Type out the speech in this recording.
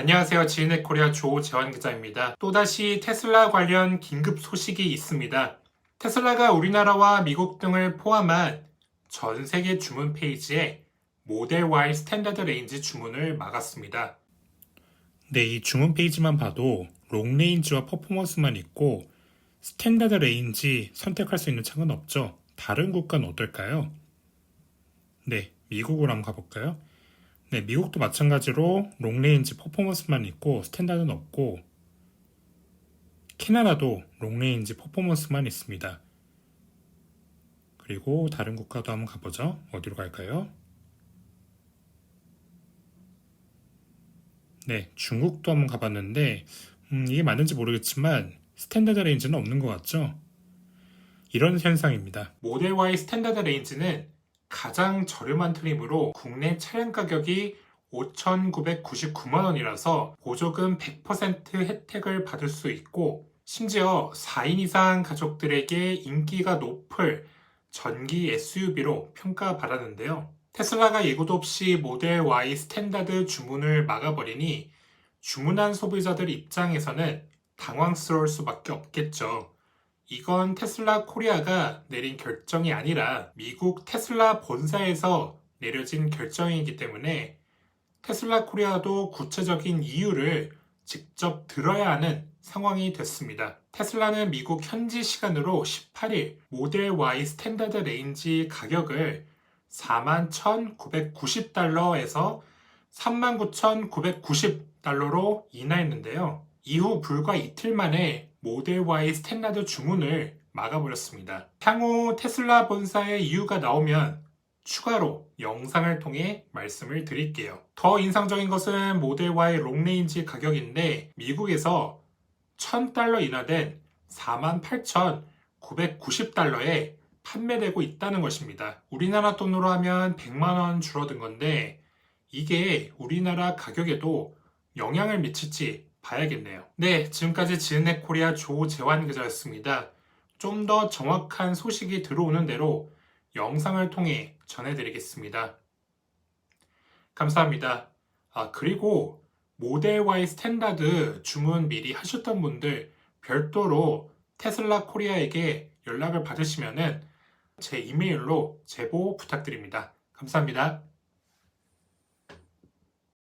안녕하세요. 지인의 코리아 조재환 기자입니다. 또다시 테슬라 관련 긴급 소식이 있습니다. 테슬라가 우리나라와 미국 등을 포함한 전 세계 주문 페이지에 모델 Y 스탠다드 레인지 주문을 막았습니다. 네, 이 주문 페이지만 봐도 롱 레인지와 퍼포먼스만 있고 스탠다드 레인지 선택할 수 있는 창은 없죠. 다른 국가는 어떨까요? 네, 미국으로 한번 가볼까요? 네, 미국도 마찬가지로 롱레인지 퍼포먼스만 있고 스탠다드는 없고 캐나다도 롱레인지 퍼포먼스만 있습니다. 그리고 다른 국가도 한번 가보죠. 어디로 갈까요? 네, 중국도 한번 가봤는데 음, 이게 맞는지 모르겠지만 스탠다드 레인지는 없는 것 같죠? 이런 현상입니다. 모델 Y 스탠다드 레인지는 가장 저렴한 트림으로 국내 차량 가격이 5,999만 원이라서 보조금 100% 혜택을 받을 수 있고 심지어 4인 이상 가족들에게 인기가 높을 전기 SUV로 평가받았는데요. 테슬라가 예고도 없이 모델 Y 스탠다드 주문을 막아버리니 주문한 소비자들 입장에서는 당황스러울 수밖에 없겠죠. 이건 테슬라 코리아가 내린 결정이 아니라 미국 테슬라 본사에서 내려진 결정이기 때문에 테슬라 코리아도 구체적인 이유를 직접 들어야 하는 상황이 됐습니다. 테슬라는 미국 현지 시간으로 18일 모델 Y 스탠다드 레인지 가격을 41,990달러에서 39,990달러로 인하했는데요. 이후 불과 이틀 만에 모델 Y 스탠다드 주문을 막아버렸습니다. 향후 테슬라 본사의 이유가 나오면 추가로 영상을 통해 말씀을 드릴게요. 더 인상적인 것은 모델 Y 롱레인지 가격인데 미국에서 1000달러 인하된 48,990달러에 판매되고 있다는 것입니다. 우리나라 돈으로 하면 100만원 줄어든 건데 이게 우리나라 가격에도 영향을 미칠지 봐야겠네요. 네, 지금까지 지은넷 코리아 조재환 기자였습니다. 좀 더 정확한 소식이 들어오는 대로 영상을 통해 전해드리겠습니다. 감사합니다. 아, 그리고 모델 Y 스탠다드 주문 미리 하셨던 분들 별도로 테슬라 코리아에게 연락을 받으시면은 제 이메일로 제보 부탁드립니다. 감사합니다.